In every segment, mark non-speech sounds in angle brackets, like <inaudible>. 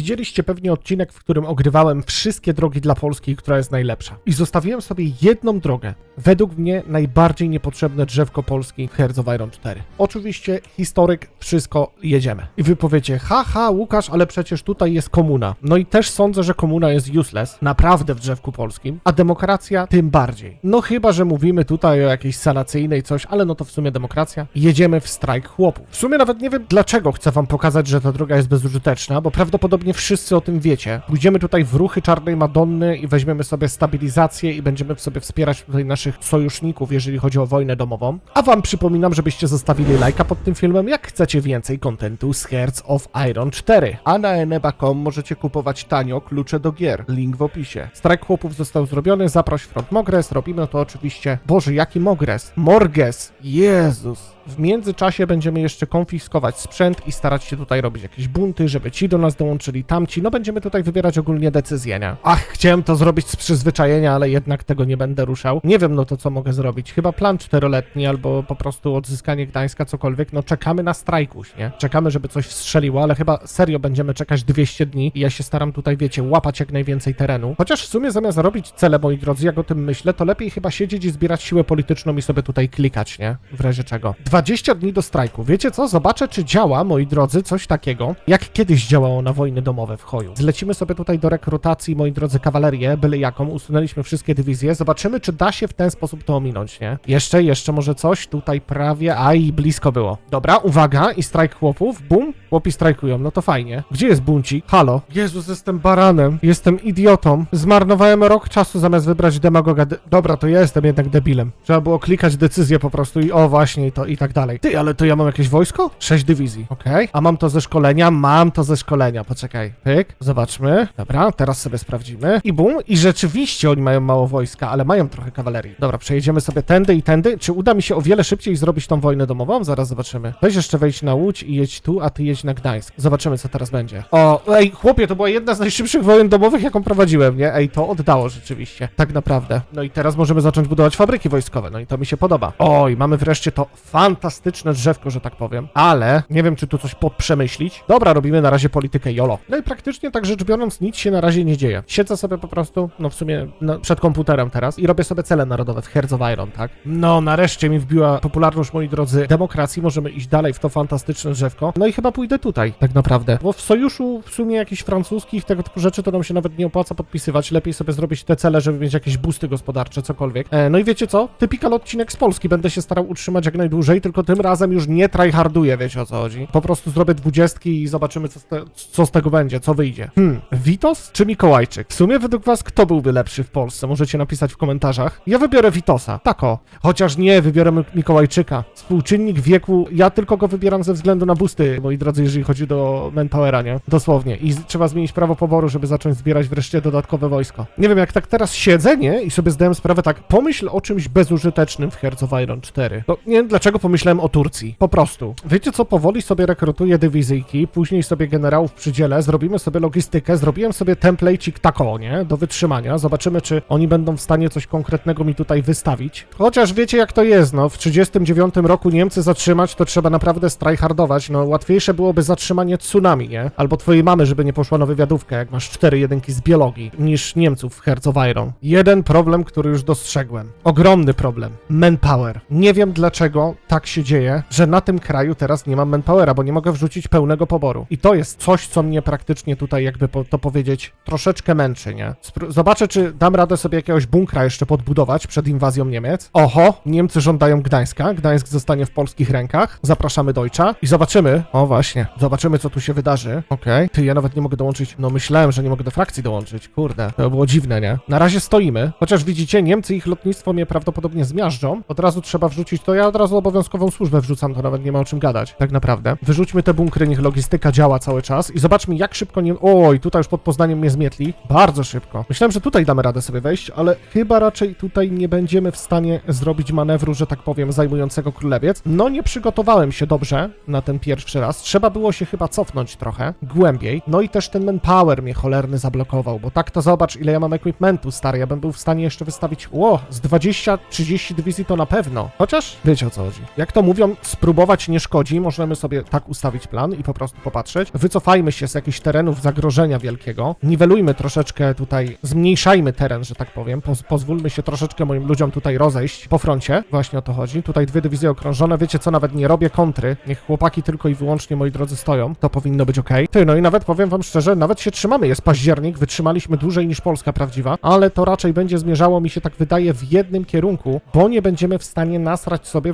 Widzieliście pewnie odcinek, w którym ogrywałem wszystkie drogi dla Polski, która jest najlepsza. I zostawiłem sobie jedną drogę. Według mnie najbardziej niepotrzebne drzewko Polski w Iron 4. Oczywiście historyk, wszystko, jedziemy. I wy powiecie, haha Łukasz, ale przecież tutaj jest komuna. No i też sądzę, że komuna jest useless, naprawdę w drzewku polskim, a demokracja tym bardziej. No chyba, że mówimy tutaj o jakiejś salacyjnej coś, ale no to w sumie demokracja. Jedziemy w strajk chłopów. W sumie nawet nie wiem dlaczego chcę wam pokazać, że ta droga jest bezużyteczna, bo prawdopodobnie wszyscy o tym wiecie. Pójdziemy tutaj w ruchy Czarnej Madonny i weźmiemy sobie stabilizację i będziemy sobie wspierać tutaj naszych sojuszników, jeżeli chodzi o wojnę domową. A wam przypominam, żebyście zostawili lajka pod tym filmem, jak chcecie więcej kontentu z Hearts of Iron 4. A na eneba.com możecie kupować tanio klucze do gier. Link w opisie. Strajk chłopów został zrobiony, zaproś front Mogres, robimy to oczywiście... Boże, jaki Mogres? Morges! Jezus! W międzyczasie będziemy jeszcze konfiskować sprzęt i starać się tutaj robić jakieś bunty, żeby ci do nas dołączyli, tamci. No będziemy tutaj wybierać ogólnie decyzje, nie? Ach, chciałem to zrobić z przyzwyczajenia, ale jednak tego nie będę ruszał. Nie wiem, no to co mogę zrobić? Chyba plan czteroletni albo po prostu odzyskanie Gdańska, cokolwiek. No czekamy na strajkuś, nie? Czekamy, żeby coś strzeliło, ale chyba serio będziemy czekać 200 dni i ja się staram tutaj, wiecie, łapać jak najwięcej terenu. Chociaż w sumie zamiast robić cele, moi drodzy, jak o tym myślę, to lepiej chyba siedzieć i zbierać siłę polityczną i sobie tutaj klikać, nie? W razie czego. 20 dni do strajku. Wiecie co? Zobaczę, czy działa, moi drodzy, coś takiego, jak kiedyś działało na wojny domowe w Hoju. Zlecimy sobie tutaj do rekrutacji, moi drodzy, kawalerię, byle jaką, usunęliśmy wszystkie dywizje, zobaczymy, czy da się w ten sposób to ominąć, nie? Jeszcze, jeszcze może coś, tutaj prawie, aj, blisko było. Dobra, uwaga, i strajk chłopów, bum, chłopi strajkują, no to fajnie. Gdzie jest buncik? Halo? Jezus, jestem baranem, jestem idiotą, zmarnowałem rok czasu zamiast wybrać demagoga, de- dobra, to ja jestem jednak debilem. Trzeba było klikać decyzję po prostu i o, właśnie, i to, i tak dalej. Ty, ale to ja mam jakieś wojsko? Sześć dywizji, okej. A mam to ze szkolenia? Mam to ze szkolenia, poczekaj. Pyk, zobaczmy. Dobra, teraz sobie sprawdzimy. I bum, i rzeczywiście oni mają mało wojska, ale mają trochę kawalerii. Dobra, przejedziemy sobie tędy i tędy. Czy uda mi się o wiele szybciej zrobić tą wojnę domową? Zaraz zobaczymy. Weź jeszcze wejdź na Łódź i jedź tu, a ty jedź na Gdańsk. Zobaczymy, co teraz będzie. O, ej, chłopie, to była jedna z najszybszych wojen domowych, jaką prowadziłem, nie? Ej, to oddało rzeczywiście. Tak naprawdę. No i teraz możemy zacząć budować fabryki wojskowe, no i to mi się podoba. Oj, mamy wreszcie to fantastyczne drzewko, że tak powiem. Ale nie wiem, czy tu coś podprzemyślić. Dobra, robimy na razie politykę YOLO. No i praktycznie tak rzecz biorąc, nic się na razie nie dzieje. Siedzę sobie po prostu, no w sumie no, przed komputerem teraz i robię sobie cele narodowe w Hearts of Iron, tak? No, nareszcie mi wbiła popularność, moi drodzy, demokracji. Możemy iść dalej w to fantastyczne drzewko. No i chyba pójdę tutaj, tak naprawdę. Bo w sojuszu w sumie jakichś francuskich, tego typu rzeczy, to nam się nawet nie opłaca podpisywać. Lepiej sobie zrobić te cele, żeby mieć jakieś boosty gospodarcze, cokolwiek. E, no i wiecie co? Typikal odcinek z Polski. Będę się starał utrzymać jak najdłużej, tylko tym razem już nie tryharduję, wiecie o co chodzi. Po prostu zrobię dwudziestki i zobaczymy, co z, te, co z tego będzie, co wyjdzie. Hmm, Witos czy Mikołajczyk? W sumie według was kto byłby lepszy w Polsce? Możecie napisać w komentarzach. Ja wybiorę Witosa, tak o. Chociaż nie, wybiorę Mi- Mikołajczyka. Współczynnik wieku, ja tylko go wybieram ze względu na busty, moi drodzy, jeżeli chodzi do manpowera, nie? Dosłownie. I trzeba zmienić prawo poboru, żeby zacząć zbierać wreszcie dodatkowe wojsko. Nie wiem, jak tak teraz siedzę, nie? I sobie zdałem sprawę tak, pomyśl o czymś bezużytecznym w Hearts Iron 4. No, nie wiem, dlaczego pomyślałem o Turcji. Po prostu. Wiecie co, powoli sobie rekrutuję dywizyjki, później sobie generałów przy dziele, zrobimy sobie logistykę, zrobiłem sobie template'ik tako, nie? Do wytrzymania. Zobaczymy, czy oni będą w stanie coś konkretnego mi tutaj wystawić. Chociaż wiecie, jak to jest, no. W 39 roku Niemcy zatrzymać, to trzeba naprawdę strajhardować. No, łatwiejsze byłoby zatrzymanie tsunami, nie? Albo twojej mamy, żeby nie poszła na wywiadówkę, jak masz cztery jedynki z biologii, niż Niemców w Iron. Jeden problem, który już dostrzegłem. Ogromny problem. Manpower. Nie wiem dlaczego tak się dzieje, że na tym kraju teraz nie mam manpowera, bo nie mogę wrzucić pełnego poboru. I to jest coś, co mnie praktycznie tutaj, jakby po, to powiedzieć, troszeczkę męczy, nie? Spró- Zobaczę, czy dam radę sobie jakiegoś bunkra jeszcze podbudować przed inwazją Niemiec. Oho, Niemcy żądają Gdańska. Gdańsk zostanie w polskich rękach. Zapraszamy Deutscha i zobaczymy. O właśnie, zobaczymy, co tu się wydarzy. Okej. Ty, ja nawet nie mogę dołączyć. No myślałem, że nie mogę do frakcji dołączyć. Kurde, to było dziwne, nie? Na razie stoimy. Chociaż widzicie, Niemcy ich lotnictwo mnie prawdopodobnie zmiażdżą. Od razu trzeba wrzucić to. Ja od razu obowiązkową służbę wrzucam, to nawet nie ma o czym gadać. Tak naprawdę. Wyrzućmy te bunkry, niech logistyka działa cały czas i zobaczmy, jak szybko nie. Oj, tutaj już pod Poznaniem mnie zmietli. Bardzo szybko. Myślałem, że tutaj damy radę sobie wejść, ale chyba raczej tutaj nie będziemy w stanie zrobić manewru, że tak powiem, zajmującego królewiec. No, nie przygotowałem się dobrze na ten pierwszy raz. Trzeba było się chyba cofnąć trochę głębiej. No i też ten manpower mnie cholerny zablokował, bo tak to zobacz, ile ja mam equipmentu, stary. Ja bym był w stanie jeszcze wystawić, ło, z 20-30 dywizji to na pewno. Chociaż wiecie o co chodzi. Jak to mówią, spróbować nie szkodzi. Możemy sobie tak ustawić plan i po prostu popatrzeć. Wycofajmy się z jakichś terenów zagrożenia wielkiego. Niwelujmy troszeczkę tutaj, zmniejszajmy teren, że tak powiem. Poz pozwólmy się troszeczkę moim ludziom tutaj rozejść po froncie. Właśnie o to chodzi. Tutaj dwie dywizje okrążone. Wiecie co, nawet nie robię kontry. Niech chłopaki tylko i wyłącznie, moi drodzy, stoją. To powinno być ok. Ty, no i nawet powiem wam szczerze, nawet się trzymamy. Jest październik, wytrzymaliśmy dłużej niż Polska prawdziwa, ale to raczej będzie zmierzało, mi się tak wydaje, w jednym kierunku, bo nie będziemy w stanie nasrać sobie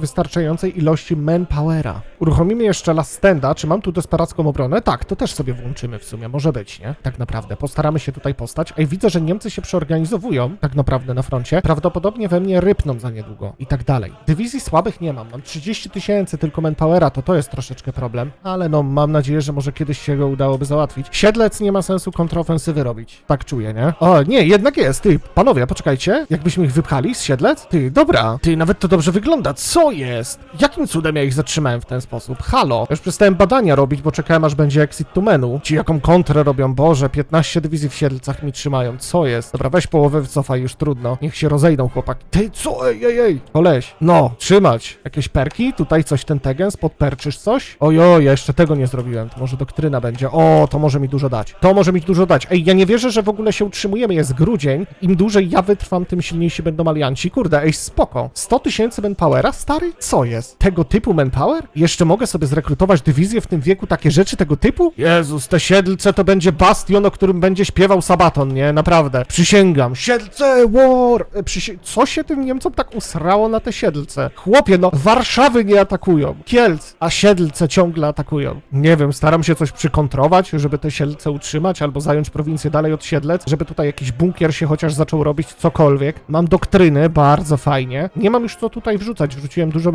wystarczającej ilości manpowera. Uruchomimy jeszcze Last Standa. Czy mam tu desperacką obronę? Tak, to też sobie włączymy w sumie, może być, nie? Tak naprawdę. Postaramy się tutaj postać. Ej, widzę, że Niemcy się przeorganizowują, tak naprawdę na froncie. Prawdopodobnie we mnie rypną za niedługo i tak dalej. Dywizji słabych nie mam. Mam 30 tysięcy tylko manpowera, to to jest troszeczkę problem, ale no mam nadzieję, że może kiedyś się go udałoby załatwić. Siedlec nie ma sensu kontrofensywy robić. Tak czuję, nie? O, nie, jednak jest. Ty, panowie, poczekajcie. Jakbyśmy ich wypchali z siedlec? Ty, dobra. Ty, nawet to dobrze wygląda. Co jest? Jakim cudem ja ich zatrzymałem w ten sposób? Halo. Już przestałem badania robić, bo czekałem aż będzie exit to menu. Ci jaką kontrę robią, Boże, 15 dywizji w siedlcach mi trzymają. Co jest? Dobra, weź połowę wycofaj, już trudno. Niech się rozejdą chłopaki. Ty, co? Ej, ej, ej. Koleś. No, trzymać. Jakieś perki? Tutaj coś ten tegens? Podperczysz coś? Ojoj, ja jeszcze tego nie zrobiłem. To może doktryna będzie. O, to może mi dużo dać. To może mi dużo dać. Ej, ja nie wierzę, że w ogóle się utrzymujemy. Jest grudzień. Im dłużej ja wytrwam, tym silniejsi będą alianci. Kurde, ej, spoko. 100 tysięcy manpowera? Stary? Co jest? Tego typu manpower? Jeszcze mogę sobie zrekrutować dywizję w tym wieku, takie rzeczy tego typu? Jezus, te siedlce to będzie bastion, o którym będzie śpiewał Sabaton, nie? Naprawdę. Przysięgam. Siedlce, war! E, Przysi- Co się tym Niemcom tak usrało na te siedlce? Chłopie, no, Warszawy nie atakują. Kielc, a siedlce ciągle atakują. Nie wiem, staram się coś przykontrować, żeby te siedlce utrzymać, albo zająć prowincję dalej od siedlec, żeby tutaj jakiś bunkier się chociaż zaczął robić, cokolwiek. Mam doktryny, bardzo fajnie. Nie mam już co tutaj wrzucać, wrzuciłem dużo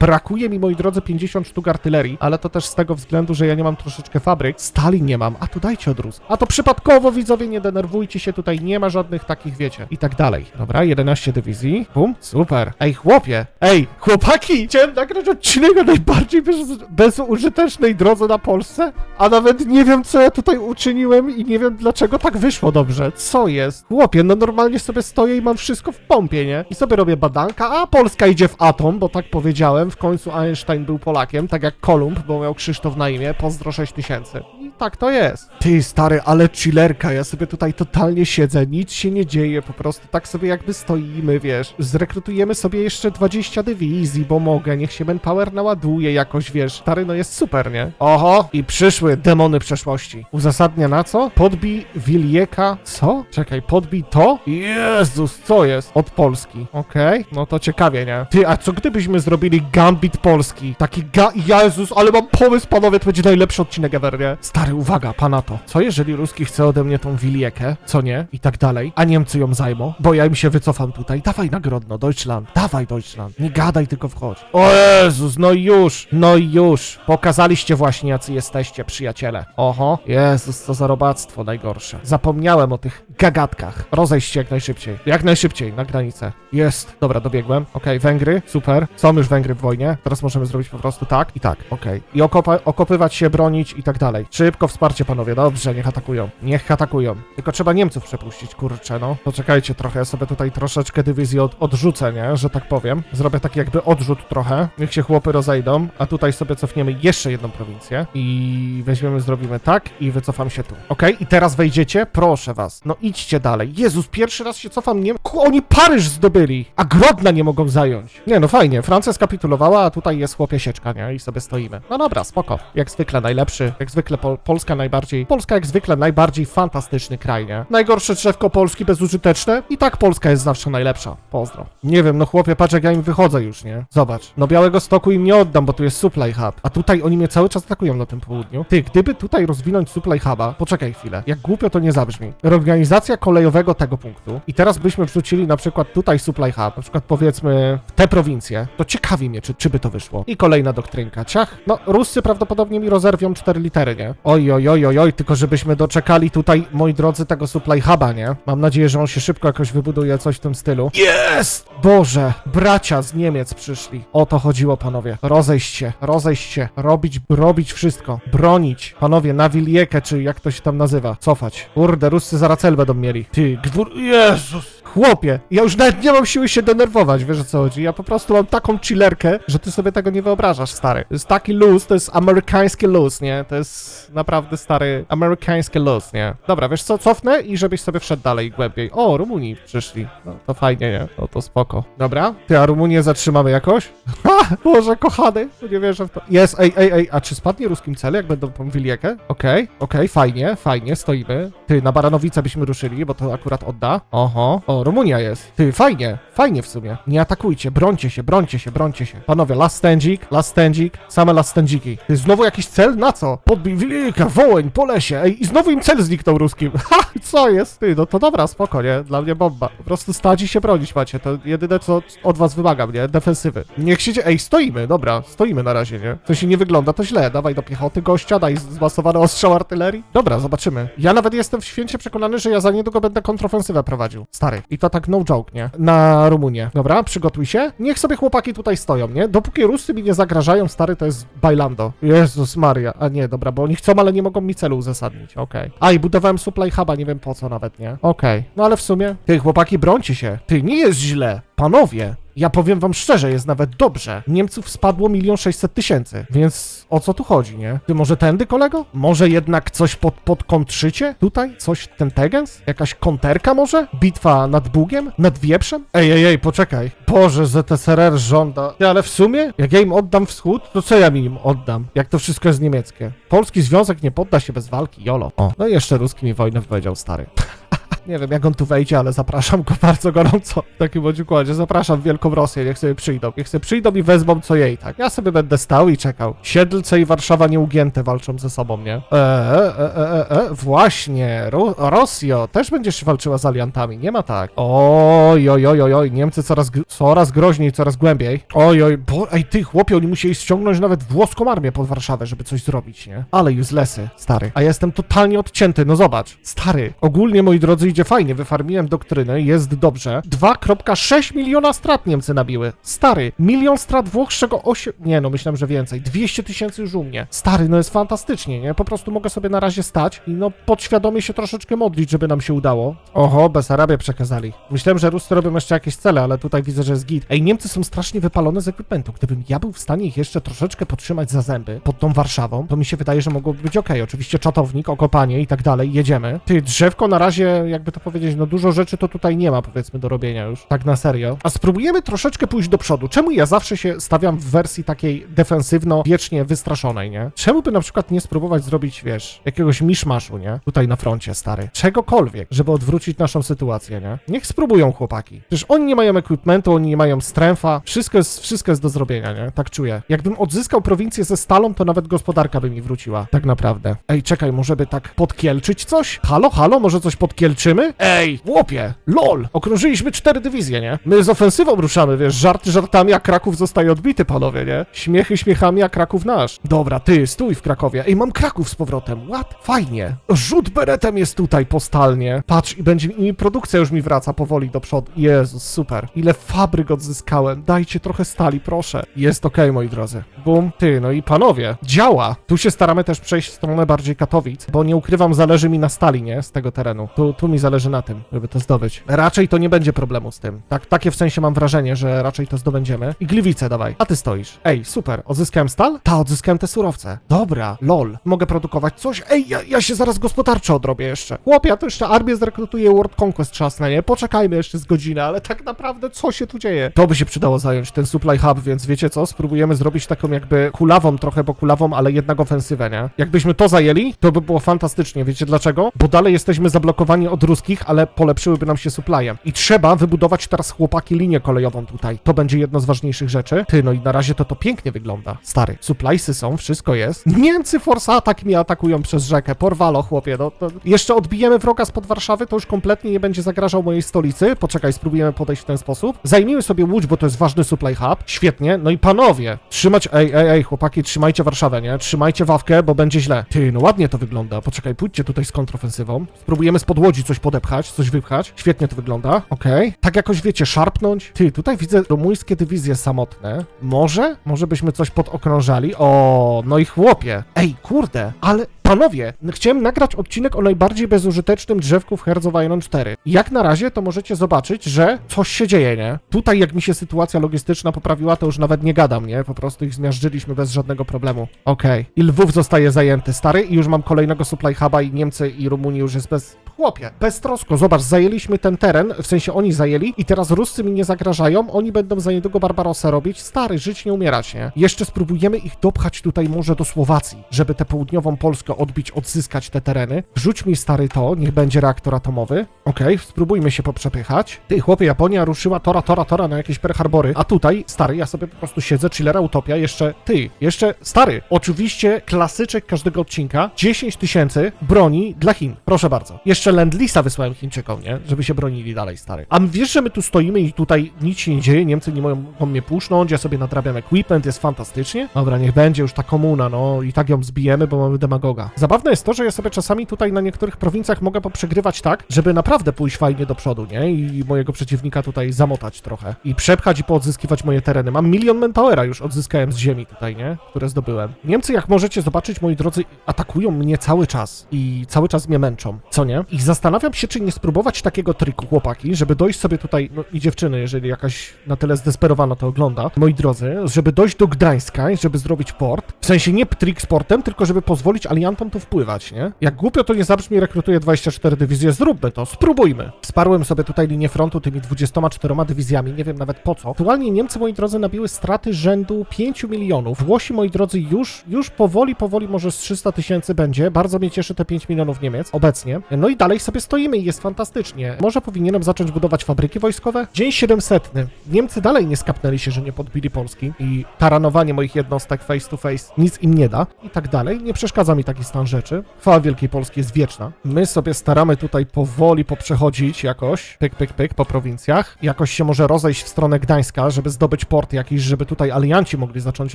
Brakuje mi, moi drodzy, 50 sztuk artylerii, ale to też z tego względu, że ja nie mam troszeczkę fabryk. Stali nie mam, a tu dajcie odrósł. A to przypadkowo, widzowie, nie denerwujcie się, tutaj nie ma żadnych takich, wiecie, i tak dalej. Dobra, 11 dywizji. Bum, super. Ej, chłopie, ej, chłopaki, chciałem nagrać odcinek o najbardziej bez, bezużytecznej drodze na Polsce, a nawet nie wiem, co ja tutaj uczyniłem i nie wiem, dlaczego tak wyszło dobrze. Co jest? Chłopie, no normalnie sobie stoję i mam wszystko w pompie, nie? I sobie robię badanka, a Polska idzie w atom, bo tak powiedziałem, w końcu Einstein był Polakiem, tak jak Kolumb, bo miał Krzysztof na imię, pozdro 6000. Tak to jest. Ty, stary, ale chillerka, ja sobie tutaj totalnie siedzę, nic się nie dzieje, po prostu tak sobie jakby stoimy, wiesz. Zrekrutujemy sobie jeszcze 20 dywizji, bo mogę, niech się manpower naładuje jakoś, wiesz. Stary, no jest super, nie? Oho, i przyszły demony przeszłości. Uzasadnia na co? Podbij Wilieka, co? Czekaj, podbij to? Jezus, co jest? Od Polski, okej, no to ciekawie, nie? Ty, a co gdybyśmy zrobili Gambit Polski? Taki ga... Jezus, ale mam pomysł, panowie, to będzie najlepszy odcinek ever, nie? Stary, uwaga, pana to. Co jeżeli Ruski chce ode mnie tą Wiliekę, co nie? I tak dalej, a Niemcy ją zajmą, bo ja im się wycofam tutaj. Dawaj nagrodno, Deutschland, dawaj Deutschland. Nie gadaj, tylko wchodź. O Jezus, no już, no już. Pokazaliście właśnie, jacy jesteście, przyjaciele. Oho, Jezus, co za robactwo najgorsze. Zapomniałem o tych gagatkach. Rozejść się jak najszybciej. Jak najszybciej, na granicę. Jest. Dobra, dobiegłem. Okej, Węgry, super. Są już Węgry w wojnie. Teraz możemy zrobić po prostu tak i tak. Okej. I okopa- okopywać się, bronić i tak dalej. Szybko wsparcie, panowie. Dobrze, niech atakują. Niech atakują. Tylko trzeba Niemców przepuścić, kurczę, no. Poczekajcie trochę, ja sobie tutaj troszeczkę dywizji od- odrzucę, nie? Że tak powiem. Zrobię taki jakby odrzut trochę. Niech się chłopy rozejdą, a tutaj sobie cofniemy jeszcze jedną prowincję i weźmiemy, zrobimy tak i wycofam się tu. Okej, i teraz wejdziecie? Proszę was. No idźcie dalej. Jezus, pierwszy raz się cofam, nie... Ku, oni Paryż zdobyli, a Grodna nie mogą zająć. Nie, no fajnie, Francja skapitulowała, a tutaj jest chłopie sieczka, nie? I sobie stoimy. No dobra, spoko. Jak zwykle najlepszy, jak zwykle Pol Polska najbardziej... Polska jak zwykle najbardziej fantastyczny kraj, nie? Najgorsze drzewko Polski bezużyteczne i tak Polska jest zawsze najlepsza. Pozdro. Nie wiem, no chłopie, patrz jak ja im wychodzę już, nie? Zobacz. No Białego Stoku im nie oddam, bo tu jest supply hub. A tutaj oni mnie cały czas atakują na tym południu. Ty, gdyby tutaj rozwinąć supply huba, poczekaj chwilę. Jak głupio to nie zabrzmi. Reorganizacja kolejowego tego punktu i teraz byśmy wrzucili na przykład tutaj supply hub, na przykład powiedzmy w te prowincje, to ciekawi mnie, czy, czy by to wyszło. I kolejna doktrynka. Ciach. No, Ruscy prawdopodobnie mi rozerwią cztery litery, nie? Oj, oj, oj, oj, oj, tylko żebyśmy doczekali tutaj, moi drodzy, tego supply huba, nie? Mam nadzieję, że on się szybko jakoś wybuduje, coś w tym stylu. Jest! Boże, bracia z Niemiec przyszli. O to chodziło, panowie. Rozejść się, rozejść się, robić, robić wszystko, bronić. Panowie, na Wiliekę, czy jak to się tam nazywa, cofać. Kurde, Ruscy zaraz cel będą mieli. Ty, gwór... Jezus! Chłopie, ja już nawet nie mam siły się denerwować, wiesz o co chodzi. Ja po prostu mam taką chillerkę, że ty sobie tego nie wyobrażasz, stary. To jest taki luz, to jest amerykański luz, nie? To jest naprawdę stary amerykański luz, nie? Dobra, wiesz co, cofnę i żebyś sobie wszedł dalej głębiej. O, Rumunii przyszli. No, to fajnie, nie? No to spoko. Dobra, ty, a Rumunię zatrzymamy jakoś? <laughs> Ha! Boże, kochany, to nie wierzę w to. Jest, ej, ej, ej, a czy spadnie ruskim cel, jak będą tą Wiliekę? Okej, okej, fajnie, fajnie, stoimy. Ty, na Baranowice byśmy ruszyli, bo to akurat odda. Oho, o, Rumunia jest. Ty, fajnie, fajnie w sumie. Nie atakujcie, brońcie się, brońcie się, brońcie się. Panowie, last standzik, last standzik, same last standziki. Ty, znowu jakiś cel? Na co? Podbij Wiliekę, Wołyń, po lesie. Ej, i znowu im cel zniknął ruskim. <laughs> Ha, co jest? Ty, no to dobra, spoko, nie? Dla mnie bomba. Po prostu stać i się bronić macie. To jedyne, co od was wymagam, nie? Defensywy. Niech się... dzie- Ej, stoimy, dobra, stoimy na razie, nie? To się nie wygląda to źle. Dawaj do piechoty gościa, daj zmasowany ostrzał artylerii. Dobra, zobaczymy. Ja nawet jestem w święcie przekonany, że ja za niedługo będę kontrofensywę prowadził. Stary. I to tak no joke, nie? Na Rumunię. Dobra, przygotuj się. Niech sobie chłopaki tutaj stoją, nie? Dopóki Ruscy mi nie zagrażają, stary, to jest bailando. Jezus Maria. A nie, dobra, bo oni chcą, ale nie mogą mi celu uzasadnić. Okej. A, i budowałem supply huba, nie wiem po co nawet, nie? Okej. No ale w sumie... Ty, chłopaki, brońcie się. Ty, nie jest źle. Panowie. Ja powiem wam szczerze, jest nawet dobrze. Niemców spadło milion sześćset tysięcy, więc o co tu chodzi, nie? Ty może tędy, kolego? Może jednak coś pod, podkontrzycie? Tutaj? Coś, ten Tegens? Jakaś konterka może? Bitwa nad Bugiem? Nad Wieprzem? Ej, ej, ej, poczekaj. Boże, ZSRR żąda. Ty, ale w sumie, jak ja im oddam wschód, to co ja im oddam? Jak to wszystko jest niemieckie? Polski Związek nie podda się bez walki, jolo. O, no i jeszcze ruski mi wojnę wypowiedział, stary. <laughs> Nie wiem, jak on tu wejdzie, ale zapraszam go <laughs> bardzo gorąco w takim bądź układzie. Zapraszam Wielką Rosję, niech sobie przyjdą. Niech sobie przyjdą i wezmą co jej, tak? Ja sobie będę stał i czekał. Siedlce i Warszawa nieugięte walczą ze sobą, nie? Eee, e, e, e, e, właśnie. Ro Rosjo, też będziesz walczyła z aliantami, nie ma tak. Oj, oj, oj, oj, oj, Niemcy coraz, coraz groźniej, coraz głębiej. Oj, oj, bo, ej, ty chłopie, oni musieli ściągnąć nawet włoską armię pod Warszawę, żeby coś zrobić, nie? Ale uselessy, stary. A ja jestem totalnie odcięty, no zobacz. Stary, ogólnie, moi drodzy, idzie fajnie, wyfarmiłem doktrynę, jest dobrze. 2,6 miliona strat Niemcy nabiły. Stary, milion strat Włoch, z czego 8... Nie no, myślałem, że więcej. 200 tysięcy już u mnie. Stary, no jest fantastycznie, nie? Po prostu mogę sobie na razie stać i no podświadomie się troszeczkę modlić, żeby nam się udało. Oho, Besarabię przekazali. Myślałem, że Ruscy robią jeszcze jakieś cele, ale tutaj widzę, że jest git. Ej, Niemcy są strasznie wypalone z ekwipuntu. Gdybym ja był w stanie ich jeszcze troszeczkę podtrzymać za zęby pod tą Warszawą, to mi się wydaje, że mogłoby być okej. Oczywiście czatownik, okopanie i tak dalej, jedziemy. Ty, drzewko na razie, jakby to powiedzieć, no dużo rzeczy to tutaj nie ma, powiedzmy, do robienia już. Tak na serio. A spróbujemy troszeczkę pójść do przodu. Czemu ja zawsze się stawiam w wersji takiej defensywno, wiecznie wystraszonej, nie? Czemu by na przykład nie spróbować zrobić, wiesz, jakiegoś miszmaszu, nie? Tutaj na froncie, stary. Czegokolwiek, żeby odwrócić naszą sytuację, nie? Niech spróbują chłopaki. Przecież oni nie mają equipmentu, oni nie mają strengtha. Wszystko jest, wszystko jest do zrobienia, nie? Tak czuję. Jakbym odzyskał prowincję ze stalą, to nawet gospodarka by mi wróciła. Tak naprawdę. Ej, czekaj, może by tak podkielczyć coś? Halo, halo, może coś podkielczymy? Ej, łopie, lol, okrążyliśmy cztery dywizje, nie? My z ofensywą ruszamy, wiesz, żarty żartami, a Kraków zostaje odbity, panowie, nie? Śmiechy śmiechami, a Kraków nasz. Dobra, ty, stój w Krakowie. Ej, mam Kraków z powrotem, what? Fajnie. Rzut beretem jest tutaj postalnie. Patrz, i będzie i produkcja już mi wraca powoli do przodu. Jezus, super. Ile fabryk odzyskałem. Dajcie trochę stali, proszę. Jest okej, moi drodzy. Bum, ty, no i panowie, działa. Tu się staramy też przejść w stronę bardziej Katowic, bo nie ukrywam, zależy mi na stali, nie? Z tego terenu. Tu, tu mi zależy na tym, żeby to zdobyć. Raczej to nie będzie problemu z tym. Tak, takie w sensie mam wrażenie, że raczej to zdobędziemy. I Gliwice dawaj. A ty stoisz. Ej, super. Odzyskałem stal? Ta, odzyskałem te surowce. Dobra, lol. Mogę produkować coś? Ej, ja, ja się zaraz gospodarczo odrobię jeszcze. Chłopie, ja to jeszcze armię zrekrutuję World Conquest trzasnę, nie? Poczekajmy jeszcze z godzinę, ale tak naprawdę co się tu dzieje? To by się przydało zająć, ten supply hub, więc wiecie co? Spróbujemy zrobić taką jakby kulawą trochę, bo kulawą, ale jednak ofensywę, nie? Jakbyśmy to zajęli, to by było fantastycznie. Wiecie dlaczego? Bo dalej jesteśmy zablokowani od ale polepszyłyby nam się supplyem. I trzeba wybudować teraz chłopaki linię kolejową tutaj. To będzie jedno z ważniejszych rzeczy. Ty, no i na razie to to pięknie wygląda. Stary, supplysy są, wszystko jest. Niemcy force atak mnie atakują przez rzekę. Porwalo, chłopie, no to... Jeszcze odbijemy wroga spod Warszawy, to już kompletnie nie będzie zagrażał mojej stolicy. Poczekaj, spróbujemy podejść w ten sposób. Zajmijmy sobie Łódź, bo to jest ważny supply hub. Świetnie. No i panowie, trzymać... Ej, ej, ej, chłopaki, trzymajcie Warszawę, nie? Trzymajcie Wawkę, bo będzie źle. Ty, no ładnie to wygląda. Poczekaj, pójdźcie tutaj z kontrofensywą. Spróbujemy spod Łodzi coś coś podepchać, coś wypchać. Świetnie to wygląda. Okej. Tak jakoś, wiecie, szarpnąć. Ty, tutaj widzę rumuńskie dywizje samotne. Może? Może byśmy coś podokrążali? O, no i chłopie. Ej, kurde, ale panowie, chciałem nagrać odcinek o najbardziej bezużytecznym drzewku w Hearts of Iron 4. Jak na razie to możecie zobaczyć, że coś się dzieje, nie? Tutaj jak mi się sytuacja logistyczna poprawiła, to już nawet nie gadam, nie? Po prostu ich zmiażdżyliśmy bez żadnego problemu. Okej. I Lwów zostaje zajęty, stary, i już mam kolejnego supply huba i Niemcy i Rumunii już jest bez... Chłopie, beztrosko, zobacz, zajęliśmy ten teren, w sensie oni zajęli i teraz Ruscy mi nie zagrażają, oni będą za niedługo Barbarossa robić, stary, żyć nie umierać, nie? Jeszcze spróbujemy ich dopchać tutaj może do Słowacji, żeby tę południową Polskę odbić, odzyskać te tereny. Wrzuć mi stary to, niech będzie reaktor atomowy. Okej, spróbujmy się poprzepychać. Ty, chłopie, Japonia ruszyła tora, tora, tora na jakieś Pearl Harbory, a tutaj, stary, ja sobie po prostu siedzę, chillera, utopia, jeszcze, ty, jeszcze, stary, oczywiście klasyczek każdego odcinka, 10 tysięcy broni dla Chin, proszę bardzo. Jeszcze Lend-Leasa wysłałem Chińczykom, nie? Żeby się bronili dalej, stary. A wiesz, że my tu stoimy i tutaj nic się nie dzieje, Niemcy nie mogą, mnie puszcząć, ja sobie nadrabiam equipment, jest fantastycznie. Dobra, niech będzie już ta komuna, no i tak ją zbijemy, bo mamy demagoga. Zabawne jest to, że ja sobie czasami tutaj na niektórych prowincjach mogę poprzegrywać tak, żeby naprawdę pójść fajnie do przodu, nie? I mojego przeciwnika tutaj zamotać trochę. I przepchać i poodzyskiwać moje tereny. Mam milion manpowera już odzyskałem z ziemi tutaj, nie? Które zdobyłem. Niemcy, jak możecie zobaczyć, moi drodzy, atakują mnie cały czas. I cały czas mnie męczą. Co nie? I zastanawiam się, czy nie spróbować takiego triku, chłopaki, żeby dojść sobie tutaj, no i dziewczyny, jeżeli jakaś na tyle zdesperowana to ogląda, moi drodzy, żeby dojść do Gdańska żeby zrobić port. W sensie nie trik z portem, tylko żeby pozwolić aliantom tu wpływać, nie? Jak głupio to nie zabrzmi, rekrutuję 24 dywizje, zróbmy to, spróbujmy. Wsparłem sobie tutaj linię frontu tymi 24 dywizjami, nie wiem nawet po co. Aktualnie Niemcy, moi drodzy, nabiły straty rzędu 5 milionów. Włosi, moi drodzy, już, już powoli, powoli może z 300 tysięcy będzie. Bardzo mnie cieszy te 5 milionów Niemiec obecnie. No i dalej sobie stoimy i jest fantastycznie. Może powinienem zacząć budować fabryki wojskowe? Dzień 700. Niemcy dalej nie skapnęli się, że nie podbili Polski i taranowanie moich jednostek face to face nic im nie da i tak dalej. Nie przeszkadza mi taki stan rzeczy. Chwała Wielkiej Polski jest wieczna. My sobie staramy tutaj powoli poprzechodzić jakoś, pyk, pyk, pyk, po prowincjach. Jakoś się może rozejść w stronę Gdańska, żeby zdobyć port jakiś, żeby tutaj alianci mogli zacząć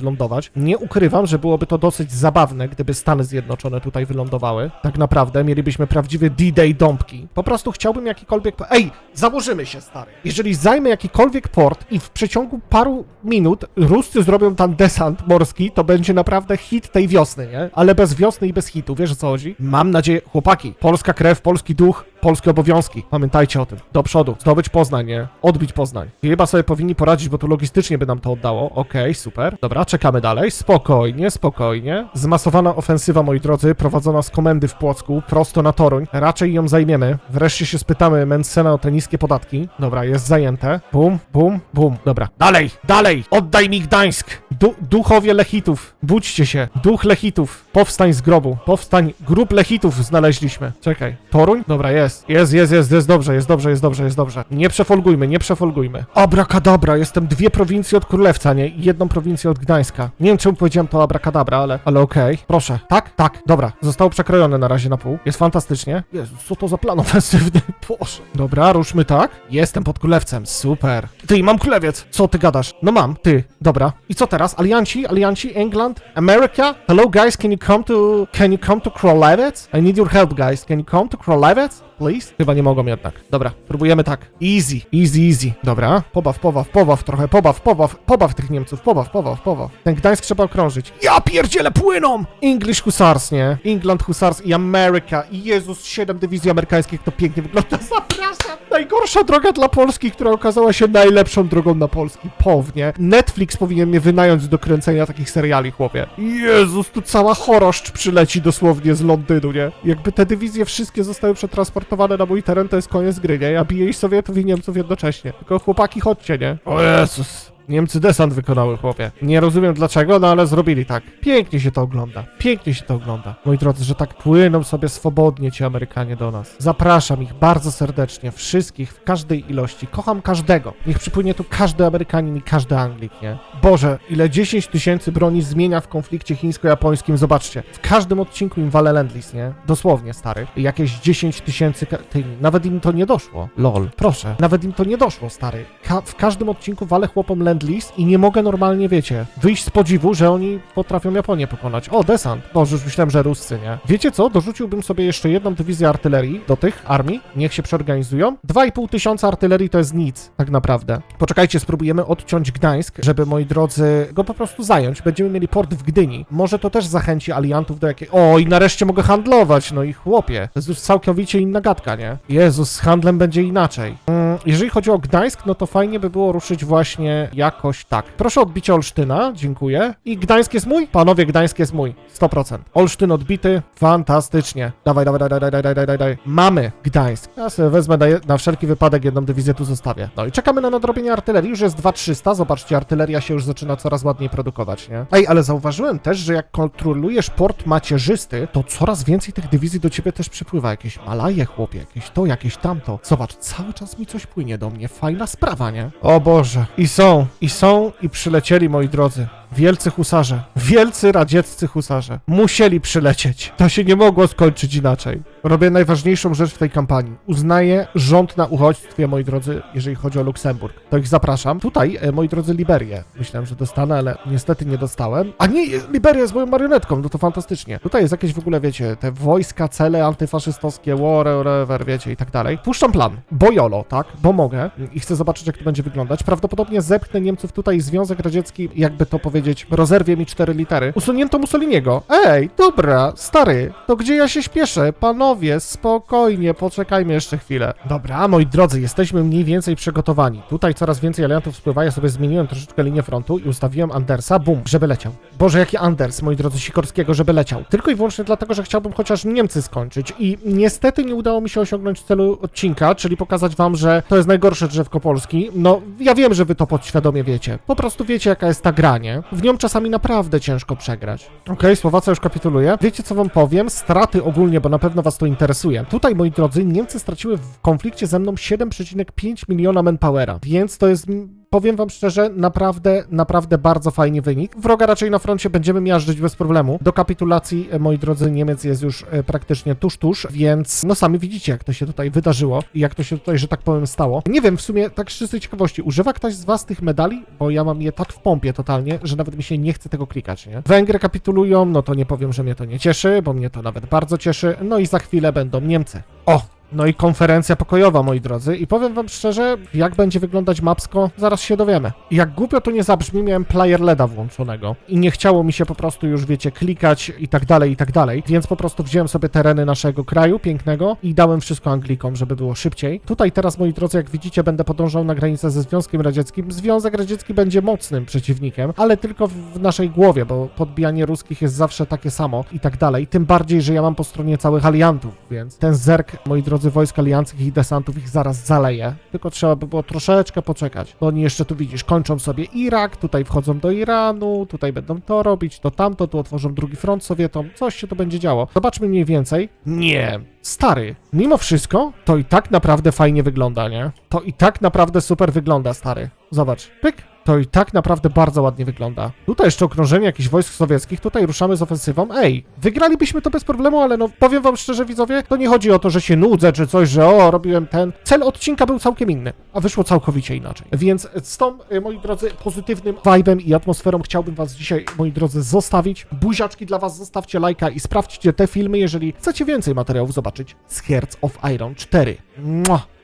lądować. Nie ukrywam, że byłoby to dosyć zabawne, gdyby Stany Zjednoczone tutaj wylądowały. Tak naprawdę mielibyśmy prawdziwy D-Day dąbki. Po prostu chciałbym jakikolwiek... Ej, założymy się, stary. Jeżeli zajmę jakikolwiek port i w przeciągu paru minut Ruscy zrobią tam desant morski, to będzie naprawdę hit tej wiosny, nie? Ale bez wiosny i bez hitu, wiesz o co chodzi? Mam nadzieję, chłopaki, polska krew, polski duch, polskie obowiązki. Pamiętajcie o tym. Do przodu. Zdobyć Poznań, nie? Odbić Poznań. Chyba sobie powinni poradzić, bo tu logistycznie by nam to oddało. Okej, super. Dobra, czekamy dalej. Spokojnie, spokojnie. Zmasowana ofensywa, moi drodzy, prowadzona z komendy w Płocku, prosto na Toruń. Raczej ją zajmiemy. Wreszcie się spytamy Mencena o te niskie podatki. Dobra, jest zajęte. Bum, bum, bum. Dobra. Dalej, dalej! Oddaj mi Gdańsk! Du duchowie Lechitów, budźcie się. Duch Lechitów, powstań z grobu. Powstań, grób Lechitów znaleźliśmy. Czekaj. Toruń? Dobra, jest. Jest, jest, jest, jest dobrze, jest dobrze, jest dobrze, jest dobrze. Nie przefolgujmy, nie przefolgujmy. Abrakadabra, jestem dwie prowincje od Królewca, nie? Jedną prowincję od Gdańska. Nie wiem, czemu powiedziałem to abrakadabra, ale, ale okej. Proszę. Tak? Tak. Dobra. Zostało przekrojone na razie na pół. Jest fantastycznie. Jezus, co to za plan ofensywny? <laughs> Boże. Dobra, ruszmy tak. Jestem pod Królewcem. Super. Ty, mam królewiec. Co ty gadasz? No mam. Ty. Dobra. I co teraz? Alianci? Alianci? England? America? Hello guys, can you come to... Can you come to Królewec? I need your help guys. Can you come to Królewec? Please? Chyba nie mogą jednak. Dobra, próbujemy tak. Easy, easy, easy. Dobra, pobaw, pobaw, pobaw trochę, pobaw, pobaw, pobaw tych Niemców, pobaw, pobaw, pobaw. Ten Gdańsk trzeba okrążyć. Ja pierdzielę, płyną! English Hussars, nie? England Hussars i America. I Jezus, siedem dywizji amerykańskich, to pięknie wygląda. <laughs> Zapraszam! Najgorsza droga dla Polski, która okazała się najlepszą drogą na Polski. Pownie. Netflix powinien mnie wynająć do kręcenia takich seriali, chłopie. Jezus, tu cała choroszcz przyleci dosłownie z Londynu, nie? Jakby te dywizje wszystkie zostały przetransportowane na mój teren, to jest koniec gry, nie? Ja biję i Sowietów i Niemców jednocześnie. Tylko chłopaki, chodźcie, nie? O Jezus. Niemcy desant wykonały, chłopie. Nie rozumiem dlaczego, no ale zrobili tak. Pięknie się to ogląda. Pięknie się to ogląda. Moi drodzy, że tak płyną sobie swobodnie ci Amerykanie do nas. Zapraszam ich bardzo serdecznie, wszystkich, w każdej ilości. Kocham każdego. Niech przypłynie tu każdy Amerykanin i każdy Anglik, nie? Boże, ile 10 tysięcy broni zmienia w konflikcie chińsko-japońskim. Zobaczcie, w każdym odcinku im wale Lendlis, nie? Dosłownie, stary. Jakieś 10 tysięcy... Nawet im to nie doszło. Lol. Proszę. Nawet im to nie doszło, stary. Ka- w każdym odcinku walę chłopom Lendlis Friendlies i nie mogę normalnie, wiecie, wyjść z podziwu, że oni potrafią Japonię pokonać. O, desant. Boże, już myślałem, że Ruscy, nie? Wiecie co? Dorzuciłbym sobie jeszcze jedną dywizję artylerii do tych armii. Niech się przeorganizują. 2,5 tysiąca artylerii to jest nic, tak naprawdę. Poczekajcie, spróbujemy odciąć Gdańsk, żeby, moi drodzy, go po prostu zająć. Będziemy mieli port w Gdyni. Może to też zachęci aliantów do jakiej... O, i nareszcie mogę handlować, no i chłopie. To jest już całkowicie inna gadka, nie? Jezus, z handlem będzie inaczej. Mm, jeżeli chodzi o Gdańsk, no to fajnie by było ruszyć właśnie jakoś tak. Proszę o odbicie Olsztyna, dziękuję. I Gdańsk jest mój? Panowie, Gdańsk jest mój. 100%. Olsztyn odbity, fantastycznie. Dawaj, dawaj, dawaj, dawaj, dawaj, dawaj, dawaj. Mamy Gdańsk. Ja sobie wezmę na, na wszelki wypadek jedną dywizję tu zostawię. No i czekamy na nadrobienie artylerii. Już jest 2300. Zobaczcie, artyleria się już zaczyna coraz ładniej produkować, nie? Ej, ale zauważyłem też, że jak kontrolujesz port macierzysty, to coraz więcej tych dywizji do ciebie też przypływa. Jakieś Malaje, chłopie, jakieś to, jakieś tamto. Zobacz, cały czas mi coś płynie do mnie. Fajna sprawa, nie? O Boże. I są, i są, i przylecieli, moi drodzy. Wielcy husarze, wielcy radzieccy husarze. Musieli przylecieć. To się nie mogło skończyć inaczej. Robię najważniejszą rzecz w tej kampanii. Uznaję rząd na uchodźstwie, moi drodzy, jeżeli chodzi o Luksemburg. To ich zapraszam. Tutaj, e, moi drodzy, Liberię. Myślałem, że dostanę, ale niestety nie dostałem. A nie, Liberia jest moją marionetką, no to fantastycznie. Tutaj jest jakieś w ogóle, wiecie, te wojska, cele antyfaszystowskie, whatever, wiecie, i tak dalej. Puszczam plan. Bojolo, tak? Bo mogę. I chcę zobaczyć, jak to będzie wyglądać. Prawdopodobnie zepchnę Niemców tutaj, Związek Radziecki, jakby to powiedzieć, rozerwie mi cztery litery. Usunięto Mussoliniego. Ej, dobra, stary, to gdzie ja się śpieszę? Panowie, spokojnie, poczekajmy jeszcze chwilę. Dobra, moi drodzy, jesteśmy mniej więcej przygotowani. Tutaj coraz więcej aliantów spływa, ja sobie zmieniłem troszeczkę linię frontu i ustawiłem Andersa, bum, żeby leciał. Boże, jaki Anders, moi drodzy, Sikorskiego, żeby leciał. Tylko i wyłącznie dlatego, że chciałbym chociaż Niemcy skończyć i niestety nie udało mi się osiągnąć celu odcinka, czyli pokazać wam, że to jest najgorsze drzewko Polski. No, ja wiem, że wy to podświadomie wiecie. Po prostu wiecie, jaka jest ta gra, nie? W nią czasami naprawdę ciężko przegrać. Okej, Słowacja już kapituluje. Wiecie, co wam powiem? Straty ogólnie, bo na pewno was to interesuje. Tutaj, moi drodzy, Niemcy straciły w konflikcie ze mną 7,5 miliona manpowera, więc to jest powiem wam szczerze, naprawdę, naprawdę bardzo fajny wynik. Wroga raczej na froncie będziemy miażdżyć bez problemu. Do kapitulacji, e, moi drodzy, Niemiec jest już e, praktycznie tuż, tuż, więc no sami widzicie, jak to się tutaj wydarzyło i jak to się tutaj, że tak powiem, stało. Nie wiem, w sumie, tak z czystej ciekawości, używa ktoś z was tych medali? Bo ja mam je tak w pompie totalnie, że nawet mi się nie chce tego klikać, nie? Węgry kapitulują, no to nie powiem, że mnie to nie cieszy, bo mnie to nawet bardzo cieszy. No i za chwilę będą Niemcy. O! No i konferencja pokojowa, moi drodzy. I powiem wam szczerze, jak będzie wyglądać mapsko, zaraz się dowiemy. Jak głupio to nie zabrzmi, miałem player LEDa włączonego. I nie chciało mi się po prostu już, wiecie, klikać i tak dalej, i tak dalej. Więc po prostu wziąłem sobie tereny naszego kraju pięknego i dałem wszystko Anglikom, żeby było szybciej. Tutaj teraz, moi drodzy, jak widzicie, będę podążał na granicę ze Związkiem Radzieckim. Związek Radziecki będzie mocnym przeciwnikiem, ale tylko w naszej głowie, bo podbijanie ruskich jest zawsze takie samo i tak dalej. Tym bardziej, że ja mam po stronie całych aliantów, więc ten zerk, moi drodzy, wojsk alianckich i desantów ich zaraz zaleje. Tylko trzeba by było troszeczkę poczekać. Bo oni jeszcze tu widzisz, kończą sobie Irak, tutaj wchodzą do Iranu, tutaj będą to robić, to tamto, tu otworzą drugi front Sowietom, coś się to będzie działo. Zobaczmy mniej więcej. Nie, stary, mimo wszystko, to i tak naprawdę fajnie wygląda, nie? To i tak naprawdę super wygląda, stary. Zobacz, pyk, to i tak naprawdę bardzo ładnie wygląda. Tutaj jeszcze okrążenie jakichś wojsk sowieckich, tutaj ruszamy z ofensywą. Ej, wygralibyśmy to bez problemu, ale no powiem wam szczerze, widzowie, to nie chodzi o to, że się nudzę czy coś, że o, robiłem ten. Cel odcinka był całkiem inny, a wyszło całkowicie inaczej. Więc z tą, y, moi drodzy, pozytywnym vibem i atmosferą chciałbym was dzisiaj, moi drodzy, zostawić. Buziaczki dla was, zostawcie lajka i sprawdźcie te filmy, jeżeli chcecie więcej materiałów zobaczyć z Hearts of Iron 4. Mua.